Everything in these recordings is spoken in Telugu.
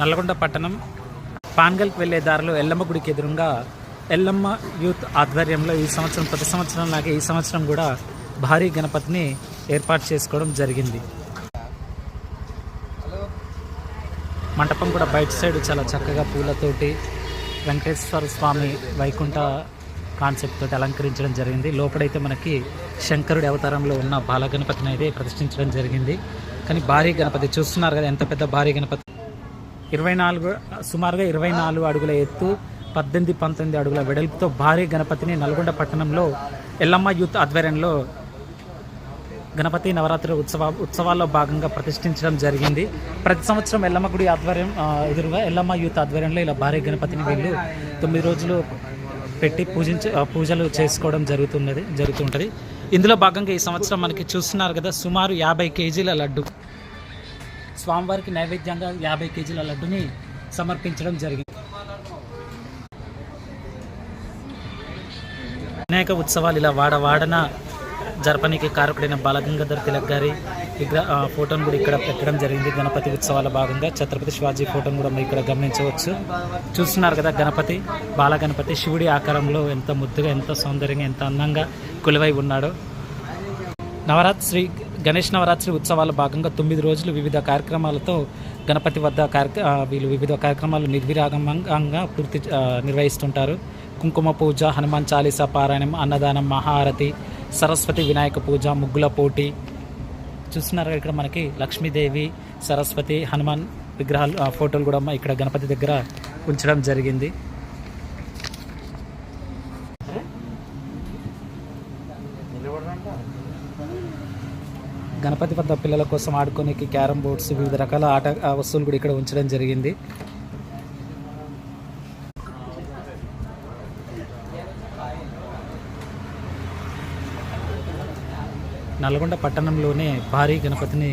నల్లగొండ పట్టణం పాన్గల్కి వెళ్ళే దారిలో ఎల్లమ్మ గుడికి ఎదురుగా ఎల్లమ్మ యూత్ ఆధ్వర్యంలో ఈ సంవత్సరం ప్రతి సంవత్సరం లాగే ఈ సంవత్సరం కూడా భారీ గణపతిని ఏర్పాటు చేసుకోవడం జరిగింది. మంటపం కూడా బయట సైడ్ చాలా చక్కగా పూలతోటి వెంకటేశ్వర స్వామి వైకుంఠ కాన్సెప్ట్ తోటి అలంకరించడం జరిగింది. లోపడైతే మనకి శంకరుడి అవతారంలో ఉన్న బాలగణపతిని అయితే ప్రతిష్ఠించడం జరిగింది. కానీ భారీ గణపతి చూస్తున్నారు కదా ఎంత పెద్ద భారీ గణపతి. ఇరవై నాలుగు సుమారుగా ఇరవై నాలుగు అడుగుల ఎత్తు పద్దెనిమిది పంతొమ్మిది అడుగుల వెడల్పుతో భారీ గణపతిని నల్గొండ పట్టణంలో ఎల్లమ్మ యూత్ ఆధ్వర్యంలో గణపతి నవరాత్రి ఉత్సవ ఉత్సవాల్లో భాగంగా ప్రతిష్ఠించడం జరిగింది. ప్రతి సంవత్సరం ఎల్లమ్మ గుడి ఆధ్వర్యం ఎదురుగా ఎల్లమ్మ యూత్ ఆధ్వర్యంలో ఇలా భారీ గణపతిని వీళ్ళు తొమ్మిది రోజులు పెట్టి పూజించ పూజలు చేసుకోవడం జరుగుతున్నది జరుగుతుంటుంది. ఇందులో భాగంగా ఈ సంవత్సరం మనకి చూస్తున్నారు కదా సుమారు యాభై కేజీల లడ్డు. స్వామివారికి నైవేద్యంగా యాభై కేజీల లడ్డుని సమర్పించడం జరిగింది. అనేక ఉత్సవాలు ఇలా వాడవాడన జరపనీకి జరపనికి కారకుడైన బాలగంగాధర్ తిలక్ గారి విగ్రహ ఫోటోను కూడా ఇక్కడ పెట్టడం జరిగింది. గణపతి ఉత్సవాల భాగంగా ఛత్రపతి శివాజీ ఫోటోను కూడా మీరు ఇక్కడ గమనించవచ్చు. చూస్తున్నారు కదా గణపతి బాలగణపతి శివుడి ఆకారంలో ఎంత ముద్దుగా ఎంత సౌందర్యంగా ఎంత అందంగా కొలువై ఉన్నాడో. నవరాత్రి గణేష్ నవరాత్రి ఉత్సవాల భాగంగా తొమ్మిది రోజులు వివిధ కార్యక్రమాలతో గణపతి వద్ద కార్యక్ర వీళ్ళు వివిధ కార్యక్రమాలు నిర్విరాగంగా పూర్తి నిర్వహిస్తుంటారు. కుంకుమ పూజ హనుమాన్ చాలీసా పారాయణం అన్నదానం మహారతి సరస్వతి వినాయక పూజ ముగ్గుల పోటీ. చూస్తున్నారు ఇక్కడ మనకి లక్ష్మీదేవి సరస్వతి హనుమాన్ విగ్రహాలు ఫోటోలు కూడా ఇక్కడ గణపతి దగ్గర ఉంచడం జరిగింది. గణపతి వద్ద పిల్లల కోసం ఆడుకోనికి క్యారమ్ బోర్డ్స్ వివిధ రకాల ఆట వస్తువులు కూడా ఇక్కడ ఉంచడం జరిగింది. నల్గొండ పట్టణంలోనే భారీ గణపతిని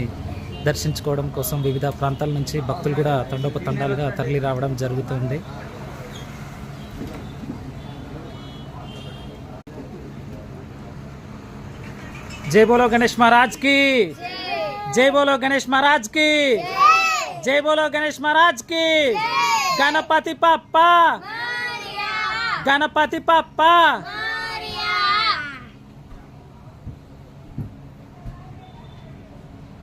దర్శించుకోవడం కోసం వివిధ ప్రాంతాల నుంచి భక్తులు కూడా తండోపతండాలుగా తరలి రావడం జరుగుతుంది. जय बोलो गणेश महाराज की। जय बोलो गणेश महाराज की। जय बोलो गणेश महाराज की। गणपति पापा गणपति पापा